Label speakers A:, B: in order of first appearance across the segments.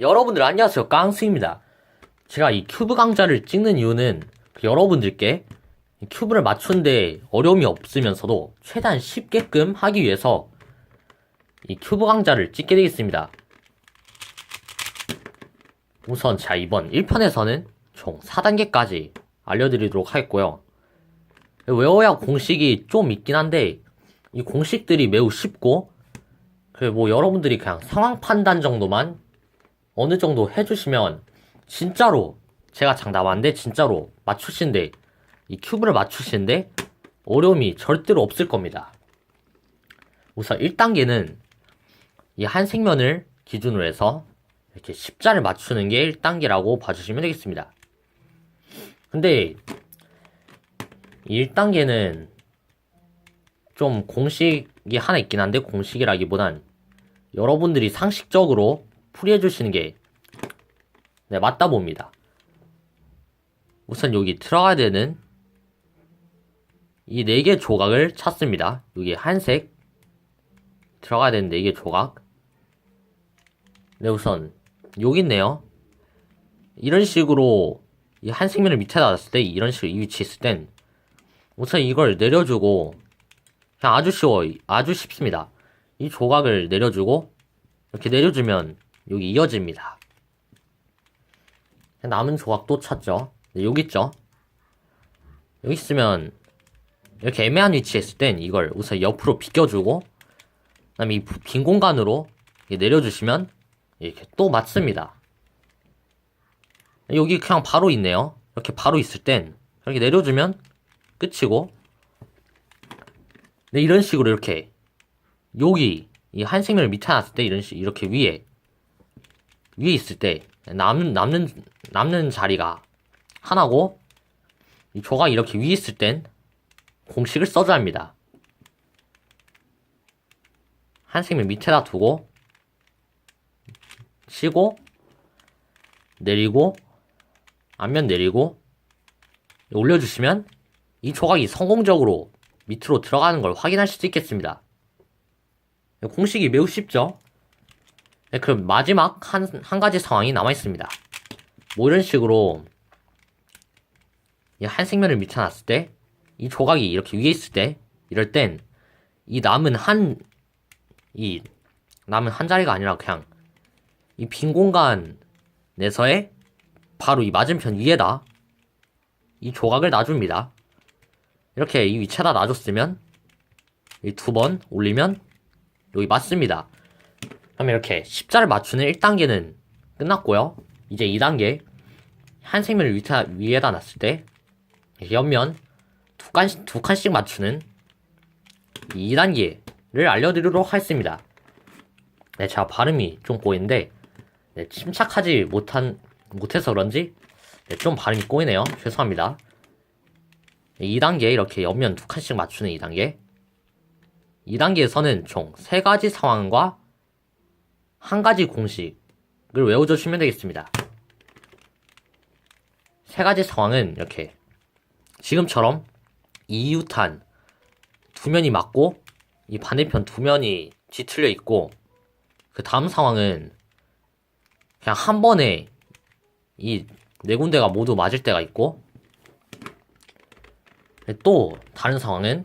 A: 여러분들 안녕하세요. 깡스입니다. 제가 이 큐브 강좌를 찍는 이유는 그 여러분들께 이 큐브를 맞추는데 어려움이 없으면서도 최대한 쉽게끔 하기 위해서 이 큐브 강좌를 찍게 되겠습니다. 우선 자 이번 1편에서는 총 4단계까지 알려드리도록 하겠고요. 외워야 공식이 좀 있긴 한데 이 공식들이 매우 쉽고 그뭐 여러분들이 그냥 상황 판단 정도만 어느 정도 해주시면 진짜로 제가 장담하는데 진짜로 맞추신데 이 큐브를 맞추시는데 어려움이 절대로 없을 겁니다. 우선 1단계는 이 한 생면을 기준으로 해서 이렇게 십자를 맞추는 게 1단계라고 봐주시면 되겠습니다. 근데 이 1단계는 좀 공식이 하나 있긴 한데 공식이라기보단 여러분들이 상식적으로 풀이해 주시는 게 네, 맞다 봅니다. 우선 여기 들어가야 되는 이 네 개 조각을 찾습니다. 여기 한색 들어가야 되는 네 개 조각. 네, 우선 여기 있네요. 이런 식으로 이 한색면을 밑에 놨을 때 이런 식으로 이 위치에 있을 땐 우선 이걸 내려주고 그냥 아주 쉬워 아주 쉽습니다. 이 조각을 내려주고 이렇게 내려주면 여기 이어집니다. 남은 조각도 찾죠. 네, 여기 있죠. 여기 있으면 이렇게 애매한 위치에 있을 땐 이걸 우선 옆으로 비껴주고 그다음에 이 빈 공간으로 내려주시면 이렇게 또 맞습니다. 여기 그냥 바로 있네요. 이렇게 바로 있을 땐 이렇게 내려주면 끝이고 네, 이런 식으로 이렇게 여기 이 한생명을 밑에 놨을 때 이런 식 이렇게 위에 위에 있을 때 남는 남는 남는 자리가 하나고 이 조각 이렇게 위에 있을 땐 공식을 써줘야 합니다. 한생명 밑에다 두고 치고 내리고 앞면 내리고 올려주시면 이 조각이 성공적으로 밑으로 들어가는 걸 확인할 수 있겠습니다. 공식이 매우 쉽죠? 네, 그럼 마지막 한, 한 가지 상황이 남아 있습니다. 뭐 이런 식으로 한 생면을 밑에 놨을 때, 이 조각이 이렇게 위에 있을 때, 이럴 땐, 이 남은 한, 이 남은 한 자리가 아니라 그냥 이 빈 공간 내서의 바로 이 맞은편 위에다 이 조각을 놔줍니다. 이렇게 이 위치에다 놔줬으면 이 두 번 올리면 여기 맞습니다. 그러면 이렇게 십자를 맞추는 1단계는 끝났고요. 이제 2단계 한 생면을 위타, 위에다 놨을 때 옆면 두 칸씩, 두 칸씩 맞추는 2단계를 알려드리도록 하겠습니다. 네, 제가 발음이 좀 꼬이는데 네, 침착하지 못한 못해서 그런지 네, 좀 발음이 꼬이네요. 죄송합니다. 2단계 이렇게 옆면 두 칸씩 맞추는 2단계 2단계에서는 총 3가지 상황과 한 가지 공식을 외워주시면 되겠습니다. 세 가지 상황은 이렇게 지금처럼 이유탄 두 면이 맞고 이 반대편 두 면이 뒤틀려 있고 그 다음 상황은 그냥 한 번에 이 네 군데가 모두 맞을 때가 있고 또 다른 상황은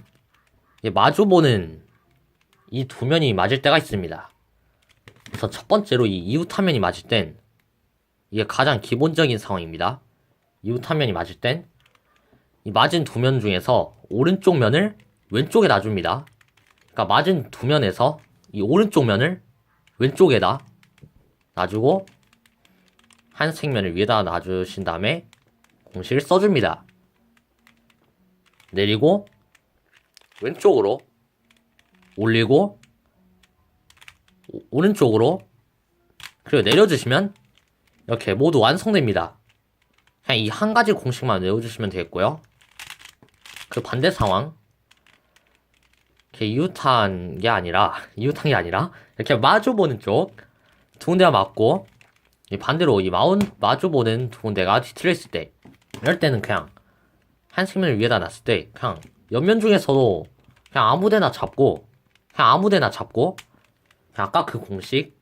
A: 마주보는 이 두 면이 맞을 때가 있습니다. 그래서 첫 번째로 이 이웃화면이 맞을 땐 이게 가장 기본적인 상황입니다. 이웃화면이 맞을 땐 이 맞은 두 면 중에서 오른쪽 면을 왼쪽에 놔줍니다. 그러니까 맞은 두 면에서 이 오른쪽 면을 왼쪽에다 놔주고 한 색면을 위에다 놔주신 다음에 공식을 써줍니다. 내리고 왼쪽으로 올리고 오, 오른쪽으로 그리고 내려주시면 이렇게 모두 완성됩니다. 그냥 이 한 가지 공식만 외워주시면 되겠고요. 그 반대 상황 이렇게 이웃한 게 아니라 이웃한 게 아니라 이렇게 마주보는 쪽 두 군데가 맞고 반대로 이 마운 마주보는 두 군데가 뒤틀려 있을 때 이럴 때는 그냥 한 색면을 위에다 놨을 때 그냥 옆면 중에서도 그냥 아무데나 잡고 그냥 아무데나 잡고 아까 그 공식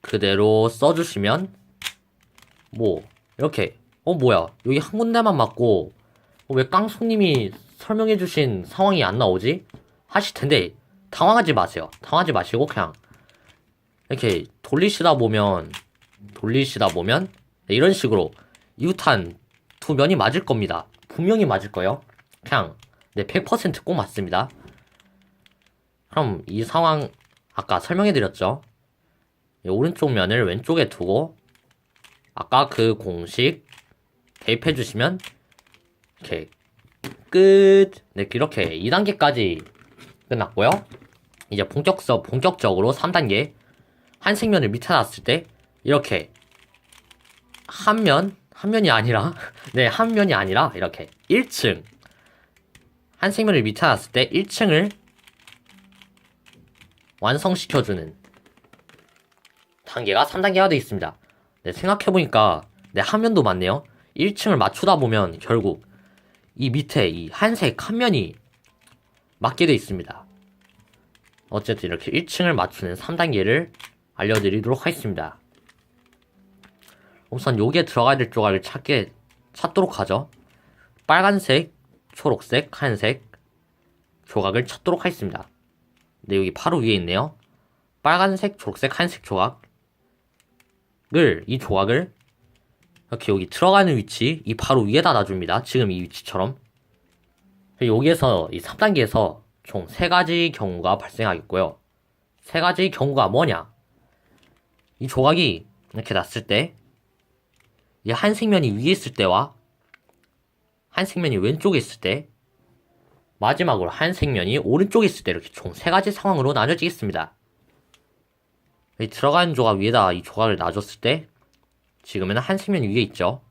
A: 그 그대로 써주시면 뭐 이렇게 어 뭐야 여기 한 군데만 맞고 어, 왜 깡송님이 설명해주신 상황이 안 나오지? 하실 텐데 당황하지 마세요. 당황하지 마시고 그냥 이렇게 돌리시다 보면 돌리시다 보면 네, 이런 식으로 이웃한 두 면이 맞을 겁니다. 분명히 맞을 거예요. 그냥 네, 100%꼭 맞습니다. 그럼 이 상황 아까 설명해 드렸죠. 이 오른쪽 면을 왼쪽에 두고 아까 그 공식 대입해 주시면 이렇게 끝. 네, 이렇게 2단계까지 끝났고요. 이제 본격적 본격적으로 3단계 한 색면을 밑에 놨을 때 이렇게 한 면, 한 면이 아니라 네, 한 면이 아니라 이렇게 1층 한 색면을 밑에 놨을 때 1층을 완성시켜주는 단계가 3단계가 되어 있습니다. 네, 생각해보니까 네, 한 면도 맞네요. 1층을 맞추다 보면 결국 이 밑에 이 한색 한 면이 맞게 되어 있습니다. 어쨌든 이렇게 1층을 맞추는 3단계를 알려드리도록 하겠습니다. 우선 여기에 들어가야 될 조각을 찾게 찾도록 하죠. 빨간색, 초록색, 하얀색 조각을 찾도록 하겠습니다. 네, 여기 바로 위에 있네요. 빨간색, 초록색, 하얀색 조각을 이 조각을 이렇게 여기 들어가는 위치 이 바로 위에다 놔줍니다. 지금 이 위치처럼 여기에서 이 3단계에서 총 3가지 경우가 발생하겠고요. 세 가지 경우가 뭐냐? 이 조각이 이렇게 놨을 때, 이 한 색면이 위에 있을 때와 한 색면이 왼쪽에 있을 때, 마지막으로 한 색면이 오른쪽에 있을 때 이렇게 총 세 가지 상황으로 나눠지겠습니다. 이 들어가는 조각 위에다 이 조각을 놔줬을 때, 지금은 한 색면이 위에 있죠.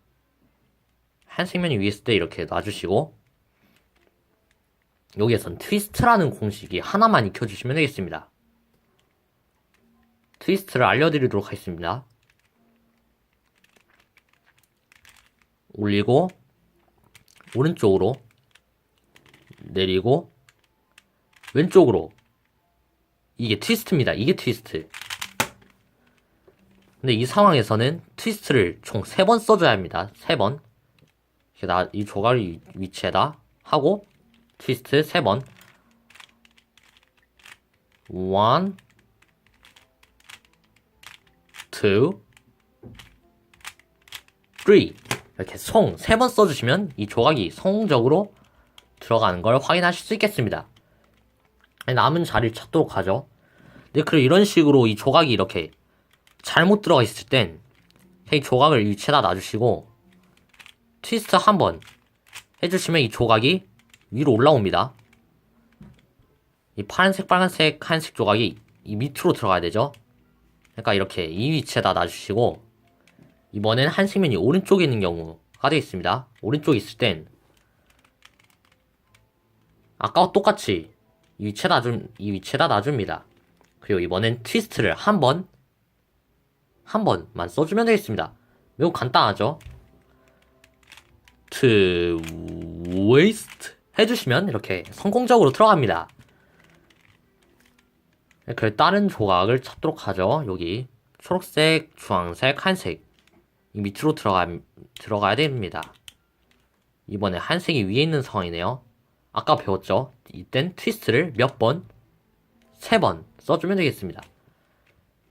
A: 한 색면이 위에 있을 때 이렇게 놔주시고, 여기에선 트위스트라는 공식이 하나만 익혀주시면 되겠습니다. 트위스트를 알려드리도록 하겠습니다. 올리고 오른쪽으로 내리고 왼쪽으로 이게 트위스트입니다. 이게 트위스트. 근데 이 상황에서는 트위스트를 총 3번 써줘야 합니다. 3번. 이 조각을 위치에다 하고 트위스트 3번. 1 2 3 이렇게 송 3번 써주시면 이 조각이 성공적으로 들어가는 걸 확인하실 수 있겠습니다. 남은 자리를 찾도록 하죠. 근데 그래 이런 식으로 이 조각이 이렇게 잘못 들어가 있을 땐 이 조각을 위치에다 놔주시고 트위스트 한 번 해주시면 이 조각이 위로 올라옵니다. 이 파란색, 빨간색, 하얀색 조각이 이 밑으로 들어가야 되죠. 그러니까 이렇게 이 위치에다 놔주시고 이번엔 한색면이 오른쪽에 있는 경우가 되어 있습니다. 오른쪽에 있을 땐 아까와 똑같이 이 위치에다 좀, 이 위치에다 놔줍니다. 그리고 이번엔 트위스트를 한 번, 한 번만 써주면 되겠습니다. 매우 간단하죠? 트위스트 해주시면 이렇게 성공적으로 들어갑니다. 그 다른 조각을 찾도록 하죠. 여기 초록색, 주황색, 한색 이 밑으로 들어가 들어가야 됩니다. 이번에 한색이 위에 있는 상황이네요. 아까 배웠죠? 이땐 트위스트를 몇 번? 세 번 써주면 되겠습니다.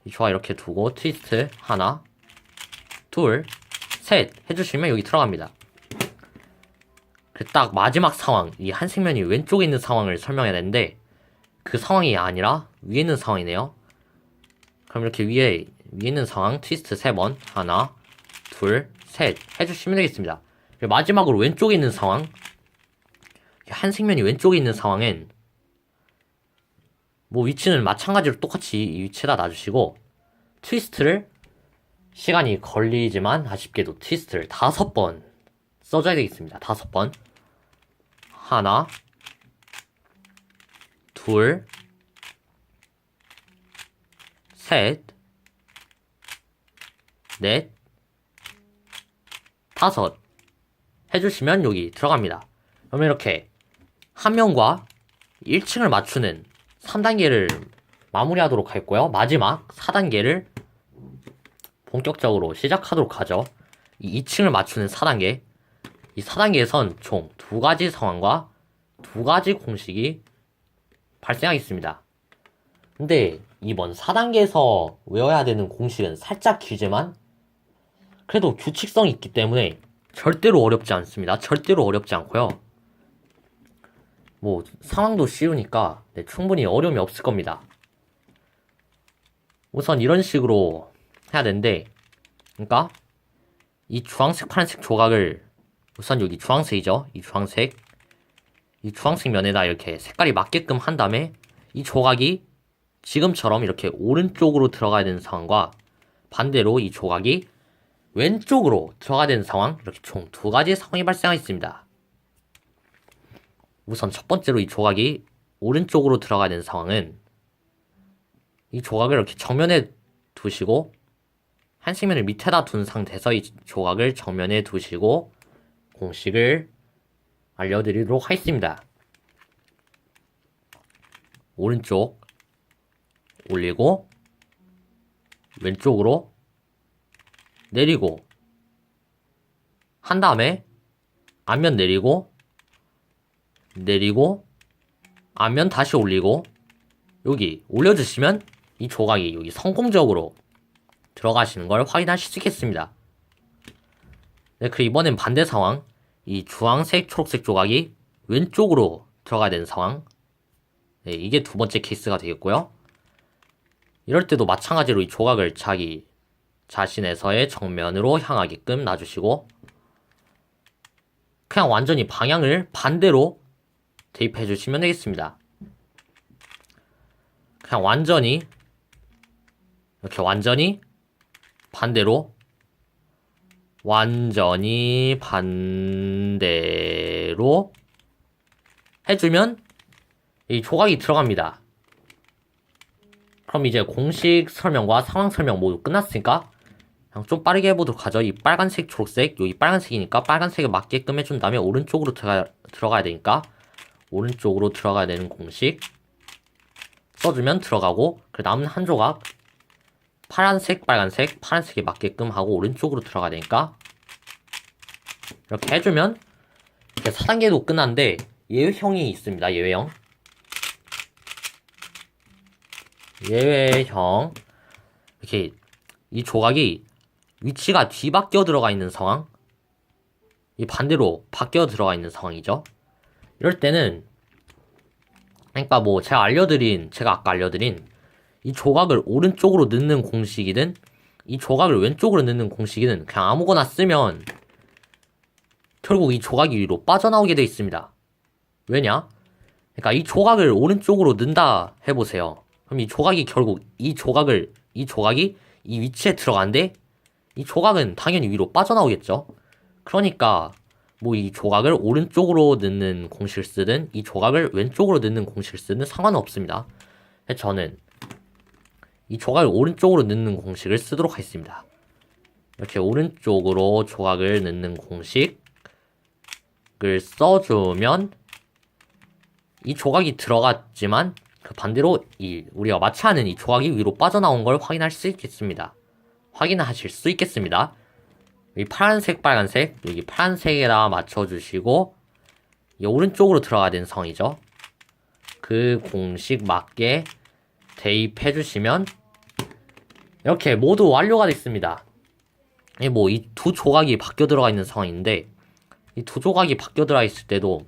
A: 이 조각 이렇게 두고 트위스트 하나, 둘, 셋 해주시면 여기 들어갑니다. 그 딱 마지막 상황, 이 한색면이 왼쪽에 있는 상황을 설명해야 되는데 그 상황이 아니라 위에 있는 상황이네요. 그럼 이렇게 위에 위에 있는 상황 트위스트 3번 하나, 둘, 셋 해주시면 되겠습니다. 마지막으로 왼쪽에 있는 상황 한색면이 왼쪽에 있는 상황엔 뭐 위치는 마찬가지로 똑같이 이 위치에다 놔주시고 트위스트를 시간이 걸리지만 아쉽게도 트위스트를 다섯 번 써줘야 되겠습니다. 다섯 번 하나, 둘, 셋, 넷, 다섯 해주시면 여기 들어갑니다. 그러면 이렇게 한 명과 1층을 맞추는 3단계를 마무리하도록 할고요. 마지막 4단계를 본격적으로 시작하도록 하죠. 이 2층을 맞추는 4단계. 이 4단계에선 총 두 가지 상황과 두 가지 공식이 발생하겠습니다. 근데 이번 4단계에서 외워야 되는 공식은 살짝 길지만 그래도 규칙성이 있기 때문에 절대로 어렵지 않습니다. 절대로 어렵지 않고요. 뭐 상황도 쉬우니까 네, 충분히 어려움이 없을 겁니다. 우선 이런 식으로 해야 되는데 그러니까 이 주황색 파란색 조각을 우선 여기 주황색이죠. 이 주황색 이 주황색 면에다 이렇게 색깔이 맞게끔 한 다음에 이 조각이 지금처럼 이렇게 오른쪽으로 들어가야 되는 상황과 반대로 이 조각이 왼쪽으로 들어가야 되는 상황 이렇게 총 두 가지의 상황이 발생하겠습니다. 우선 첫 번째로 이 조각이 오른쪽으로 들어가야 되는 상황은 이 조각을 이렇게 정면에 두시고 한식면을 밑에다 둔 상태에서 이 조각을 정면에 두시고 공식을 알려드리도록 하겠습니다. 오른쪽 올리고 왼쪽으로 내리고 한 다음에 앞면 내리고 내리고 앞면 다시 올리고 여기 올려주시면 이 조각이 여기 성공적으로 들어가시는 걸 확인하실 수 있겠습니다. 네, 그리고 이번엔 반대 상황. 이 주황색, 초록색 조각이 왼쪽으로 들어가야 되는 상황. 네, 이게 두 번째 케이스가 되겠고요. 이럴 때도 마찬가지로 이 조각을 자기 자신에서의 정면으로 향하게끔 놔주시고 그냥 완전히 방향을 반대로 대입해 주시면 되겠습니다. 그냥 완전히 이렇게 완전히 반대로 완전히 반대로 해주면 이 조각이 들어갑니다. 그럼 이제 공식 설명과 상황 설명 모두 끝났으니까 그냥 좀 빠르게 해보도록 하죠. 이 빨간색, 초록색, 여기 빨간색이니까 빨간색에 맞게끔 해준 다음에 오른쪽으로 들어가, 들어가야 되니까 오른쪽으로 들어가야 되는 공식 써주면 들어가고 그 남은 한 조각 파란색, 빨간색, 파란색에 맞게끔 하고 오른쪽으로 들어가야 되니까 이렇게 해주면 이렇게 4단계도 끝났는데 예외형이 있습니다. 예외형 예외형 이렇게 이 조각이 위치가 뒤바뀌어 들어가 있는 상황 이 반대로 바뀌어 들어가 있는 상황이죠. 이럴 때는 그러니까 뭐 제가 알려드린 제가 아까 알려드린 이 조각을 오른쪽으로 넣는 공식이든 이 조각을 왼쪽으로 넣는 공식이든 그냥 아무거나 쓰면 결국 이 조각이 위로 빠져나오게 돼 있습니다. 왜냐? 그러니까 이 조각을 오른쪽으로 넣는다 해보세요. 그럼 이 조각이 결국 이 조각을 이 조각이 이 위치에 들어간데 이 조각은 당연히 위로 빠져나오겠죠. 그러니까 뭐 이 조각을 오른쪽으로 넣는 공식을 쓰든 이 조각을 왼쪽으로 넣는 공식을 쓰든 상관은 없습니다. 저는 이 조각을 오른쪽으로 넣는 공식을 쓰도록 하겠습니다. 이렇게 오른쪽으로 조각을 넣는 공식을 써주면 이 조각이 들어갔지만 그 반대로 이 우리가 마취하는 이 조각이 위로 빠져나온 걸 확인할 수 있겠습니다. 확인하실 수 있겠습니다. 이 파란색, 빨간색 여기 파란색에다 맞춰주시고 이 오른쪽으로 들어가야 되는 상황이죠. 그 공식 맞게 대입해 주시면 이렇게 모두 완료가 됐습니다. 뭐 이 두 조각이 바뀌어 들어가 있는 상황인데 이 두 조각이 바뀌어 들어가 있을 때도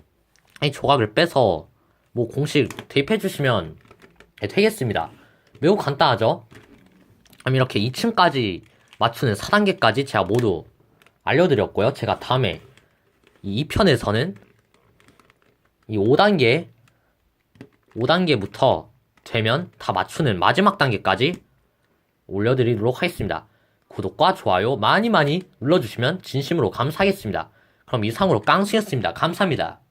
A: 이 조각을 빼서 뭐 공식 대입해 주시면 되겠습니다. 매우 간단하죠? 그럼 이렇게 2층까지 맞추는 4단계까지 제가 모두 알려드렸고요. 제가 다음에 이 2편에서는 이 5단계 5단계부터 되면 다 맞추는 마지막 단계까지 올려드리도록 하겠습니다. 구독과 좋아요 많이 많이 눌러주시면 진심으로 감사하겠습니다. 그럼 이상으로 깡수였습니다. 감사합니다.